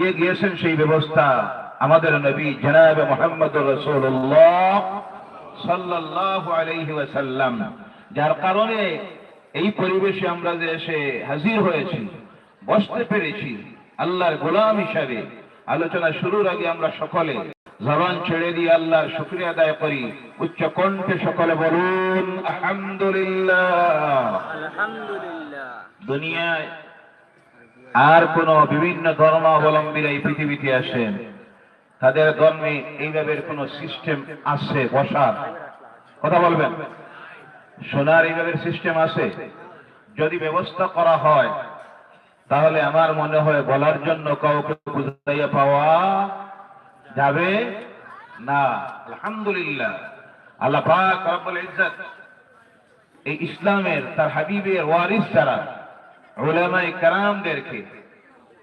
দিয়ে গিয়েছেন সেই ব্যবস্থা আমাদের নবী জনাব মোহাম্মদ রসুল্লাহ সাল্লাল্লাহু আলাইহি ওয়াসাল্লাম। যার কারণে এই পরিবেশে আমরা যে এসে হাজির হয়েছি বসতে পেরেছি আল্লাহর গোলাম হিসাবে আলোচনা শুরুর আগে আমরা সকলে জবান ছেড়ে দিয়ে আল্লাহর শুক্রিয়া আদায় করি। উচ্চ কণ্ঠে সকলে বলুন আলহামদুলিল্লাহ। আলহামদুলিল্লাহ। দুনিয়ায় আর কোন বিভিন্ন ধর্মাবলম্বীরা এই পৃথিবীতে আসেন, তাদের ধর্মে এইভাবে কোন সিস্টেম আছে বসার? কথা বলবেন? সোনার এইভাবে সিস্টেম আছে যদি ব্যবস্থা করা হয়, তাহলে আমার মনে হয় বলার জন্য কাউকে বুঝাইয়া পাওয়া যাবে না। আলহামদুলিল্লাহ। আল্লাহ পাক রব্বুল ইজ্জত এই ইসলামের তার হাবিবের ওয়ারিস যারা ওলামাই কারামদেরকে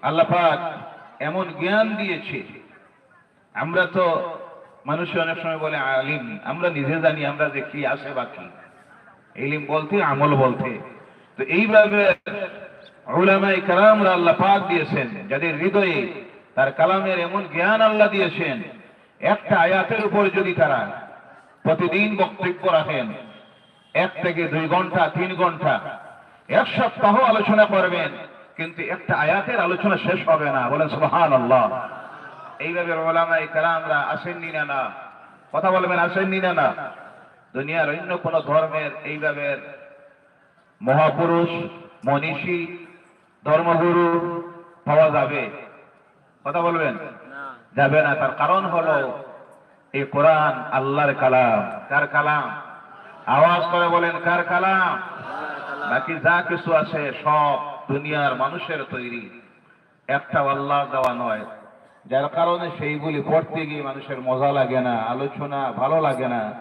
আল্লাহ পাক এমন জ্ঞান দিয়েছে। আমরা তো মানুষ অনেক সময় বলে আলিম, আমরা নিজে জানি, আমরা যে কি আছে বাকি ইলিম বলতে, আমল বলতে। তো এইভাবে ওলামাই কারামরা আল্লাহ পাক দিয়েছেন, যাদের হৃদয়ে তার কালামের এমন জ্ঞান আল্লাহ দিয়েছেন, একটা আয়াতের উপর যদি তারা প্রতিদিন বক্তব্য রাখেন, এক থেকে দুই ঘণ্টা, তিন ঘণ্টা এক সপ্তাহ আলোচনা করবেন কিন্তু একটা আয়াতের আলোচনা শেষ হবে না। বলেন সুবহান আল্লাহ এইভাবে ওলামাই কালামরা আসেননি না না? কথা বলবেন আসেননি না না? দুনিয়ার অন্য কোন ধর্মের এইভাবে মহাপুরুষ মনীষী ধর্মগুরু পাওয়া যাবে? কথা বলবেন? যাবে না। তার কারণ হলো এই কোরআন আল্লাহর কালাম। কার কালাম? আওয়াজ করে বলেন কার কালাম? বাকি যা কিছু আছে সব দুনিয়ার মানুষের তৈরি। একটা আল্লাহ দেওয়া নয়। যার কারণে সেইগুলি পড়তে গিয়ে মানুষের মজা লাগে না, আলোচনা ভালো লাগে না।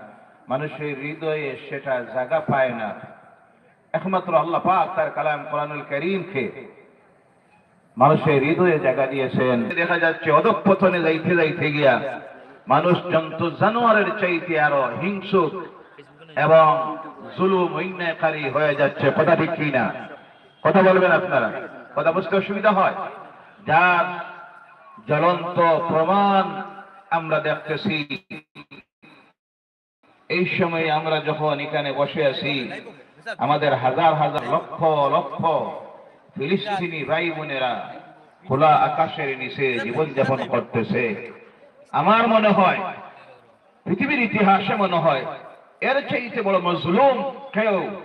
মানুষের হৃদয়ে সেটা জায়গা পায় না। একমাত্র আল্লাহ পাক তার কালাম কোরআনুল করিমকে মানুষের হৃদয়ে জায়গা দিয়েছেন। দেখা যাচ্ছে অধঃপতনে যাইতে যাইতে গিয়া মানুষ জন্তু জানোয়ারের চাইতে আরও হিংসুক এবং জুলুম, অন্যায়কারী হয়ে যাচ্ছে। কথা ঠিক কিনা কথা বলবেন আপনারা? কথা বুঝতে অসুবিধা হয়? যার জ্বলন্ত প্রমাণ আমরা দেখতেছি, এই সময় আমরা যখন এখানে বসে আছি, আমাদের হাজার হাজার লক্ষ লক্ষ ফিলিস্তিনি ভাই বোনেরা খোলা আকাশের নিচে জীবনযাপন করতেছে। আমার মনে হয়, পৃথিবীর ইতিহাসে মনে হয় এর চাইতে বড় মজলুম কেউ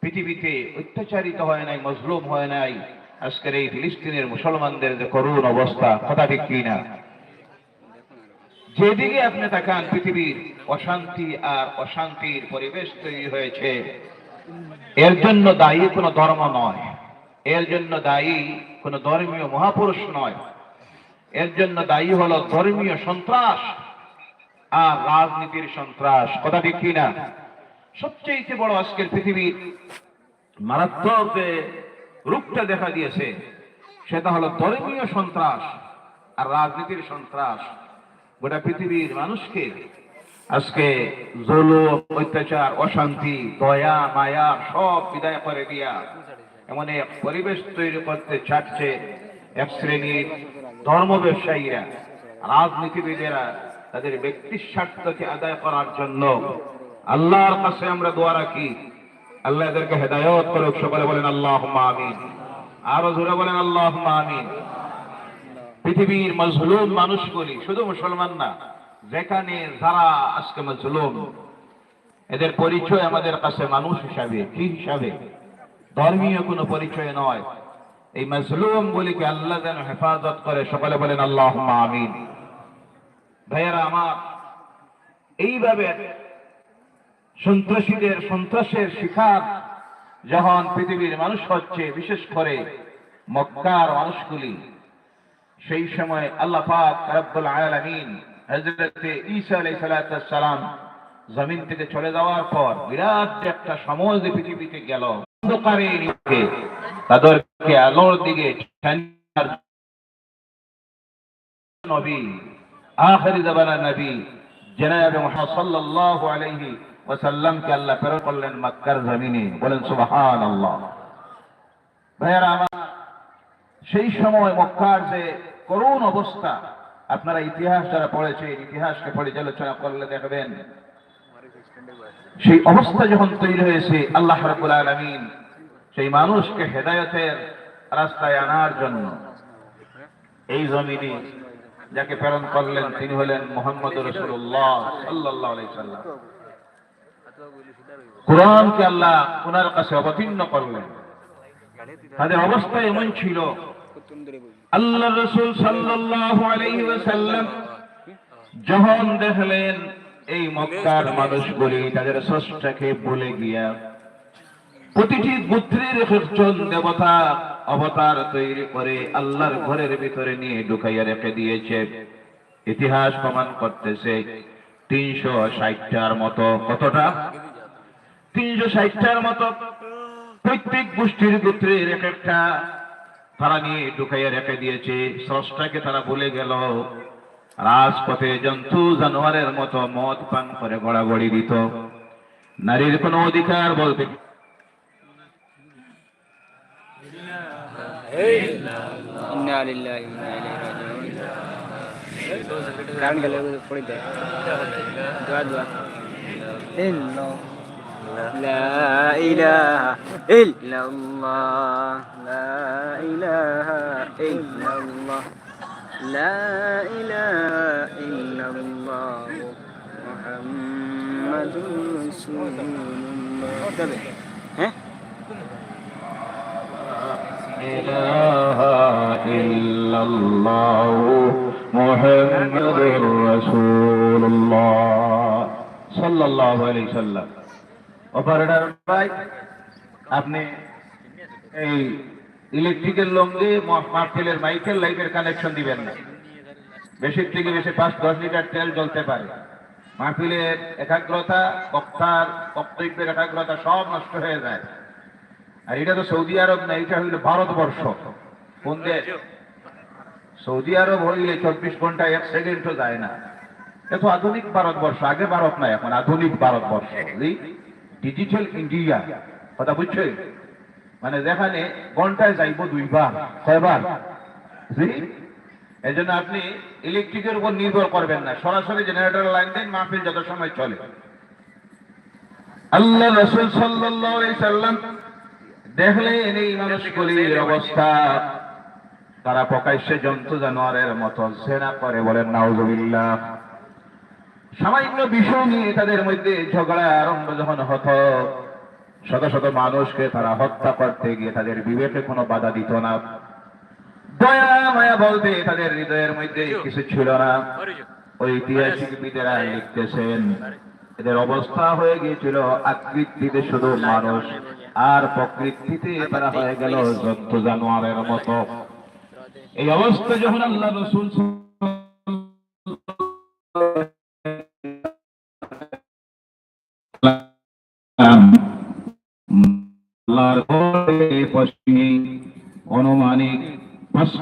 পৃথিবীতে অত্যাচারিত হয় নাই, মজলুম হয় নাই। আজকের এই ফিলিস্তিনের মুসলমানদের যে করুণ অবস্থা, কথা ঠিক কিনা যেদিকে আপনি তাকান, পৃথিবীর অশান্তি আর অশান্তির পরিবেশ তৈরি হয়েছে। এর জন্য দায়ী কোনো ধর্ম নয়। এর জন্য দায়ী কোনো ধর্মীয় মহাপুরুষ নয়। এর জন্য দায়ী হলো ধর্মীয় সন্ত্রাস। আর রাজনীতির সন্ত্রাস, কথা ঠিক কিনা? সবচেয়ে বড় আজকের পৃথিবীর মারাত্মক যে রূপটা দেখা দিয়েছে, সেটা হলো ধর্মীয় সন্ত্রাস আর রাজনীতির সন্ত্রাস। গোটা পৃথিবীর মানুষকে আজকে জুলুম, অত্যাচার, অশান্তি, দয়া, মায়া সব বিদায় করে দিয়া এমন এক পরিবেশ তৈরি করতে চাচ্ছে এক শ্রেণির ধর্ম ব্যবসায়ীরা রাজনীতিবিদেরা। তাদের ব্যক্তির স্বার্থকে আদায় করার জন্য। আল্লাহর কাছে আমরা দোয়া রাখি। আল্লাহ এদেরকে হেদায়ত করুক, সকলে বলেন আল্লাহ আমিন। আরও জোরে বলেন আল্লাহ আমিন। পৃথিবীর মজলুম মানুষগুলি শুধু মুসলমান না, যেখানে যারা আজকে মজলুম, এদের পরিচয় আমাদের কাছে মানুষ হিসাবে, কি হিসাবে? ধর্মীয় কোনো পরিচয় নয়। এই মজলুম গুলিকে আল্লাহ যেন হেফাজত করে, সকলে বলেন আল্লাহ আমিন। ভাইয়েরা আমার, এইভাবে সন্ত্রাসীদের সন্ত্রাসের শিকার যখন পৃথিবীর মানুষ হচ্ছে, বিশেষ করে মক্কার মানুষগুলি, সেই সময় আল্লাহ রব্বুল আলামিন হযরতে ঈসা আলাইহিস সালাম জমিন থেকে চলে যাওয়ার পর বিরাট একটা সমাজ পৃথিবীতে গেল, অন্ধকারে তাদেরকে আলোর দিকে নবী আখেরি নবী সাল্লাল্লাহু আলাইহি আল্লাহ প্রেরণ করলেন মক্কার জমিনে। বলেন, সুবহানাল্লাহ। আমার সেই সময় মক্কার যে করুণ অবস্থা, আপনারা ইতিহাস যারা পড়েছে, ইতিহাসকে পর্যালোচনা করলে দেখবেন, সেই অবস্থা যখন তৈরি হয়েছে, আল্লাহ রাব্বুল আলামিন সেই মানুষকে হেদায়েতের রাস্তায় আনার জন্য, এই জমিনে যাকে প্রেরণ করলেন, তিনি হলেন মোহাম্মদ রসুল্লাহ সাল্লাহ আলাইসাল্লাম কোরআনকে আল্লাহ ওনার কাছে অবতীর্ণ করলেন। তাদের অবস্থা এমন ছিল, আল্লাহ রসুল আলাইহি যখন দেখলেন এই মক্কার মানুষগুলি তাদের স্রষ্টাকে ভুলে গিয়া, প্রতিটি গোত্রের একজন দেবতা অবতার তৈরি করে আল্লাহর ঘরের ভিতরে নিয়ে ঢুকাইয়া রেখে দিয়েছে। ইতিহাস প্রমাণ করতেছে তিনশো ষাটটার মতো। কতটা? তিনশো ষাটটার মতো। প্রত্যেক গোষ্ঠীর গোত্রের এক একটা তারা নিয়ে ঢুকাইয়া রেখে দিয়েছে। স্রষ্টাকে তারা ভুলে গেল। রাজপথে জন্তু, জানোয়ারের মতো মদ, পান করে গড়াগড়ি দিত। নারীর কোনো অধিকার বলতে ಇನ್ನ ಅಲ್ಲಿಲ್ಲ ಇನ್ನ ಇಲ್ಲಿ ಕಾರಣಗೆಲ್ಲ ಕುಡಿದೆ ದ್ವಾ ದ್ವಾ ಇಲ್ಲ لا إله إلا الله. لا إله إلا الله. لا إله إلا الله. محمد رسول الله. ها؟ إله إلا الله محمد رسول الله صلى الله عليه وسلم অপারেটর ভাই আপনি এই ইলেকট্রিকের লঙ্গে মার্কেলের মাইকেল লাইটের কানেকশন দিবেন না বেশি থেকে বেশি পাঁচ দশ লিটার তেল জ্বলতে পারে মাহফিলের একাগ্রতা বক্তার বক্তব্যের একাগ্রতা সব নষ্ট হয়ে যায় আর এটা তো সৌদি আরব না এটা হইল ভারতবর্ষ। কোন দেশ? সৌদি আরব হইলে চব্বিশ ঘণ্টা এক সেকেন্ডও যায় না। এত আধুনিক ভারতবর্ষ আগে ভারত না এখন আধুনিক ভারতবর্ষ ডিজিটাল ইন্ডিয়া কথা বুঝছ? মানে যেখানে ঘন্টায় যাইব দুইবার কয়বার জি? এই জন্য আপনি ইলেকট্রিকের উপর নির্ভর করবেন না সরাসরি জেনারেটর লাইন দেন মাহফিল যত সময় চলে। আল্লাহ রসুল সাল্লাল্লাহু আলাইহি সাল্লাম দেখলেন এই মানুষগুলির অবস্থা। তারা প্রকাশ্যে জন্তু জানোয়ারের মতো সেনা করে বলেন নাউজুবিল্লাহ। সামান্য বিষয় নিয়ে তাদের মধ্যে ঝগড়া আরম্ভ যখন হতো শত শত মানুষকে তারা হত্যা করতে গিয়ে তাদের বিবেকে কোনো বাধা দিত না। দয়া মায়া বলতে তাদের হৃদয়ের মধ্যে কিছু ছিল না। ঐতিহাসিকবিদেরা লিখতেছেন এদের অবস্থা হয়ে গিয়েছিল আকৃতিতে শুধু মানুষ। আর প্রকৃতিতে তারা হয়ে গেল জন্তু জানোয়ারের মতো। এই অবস্থা যখন আল্লাহ রসুল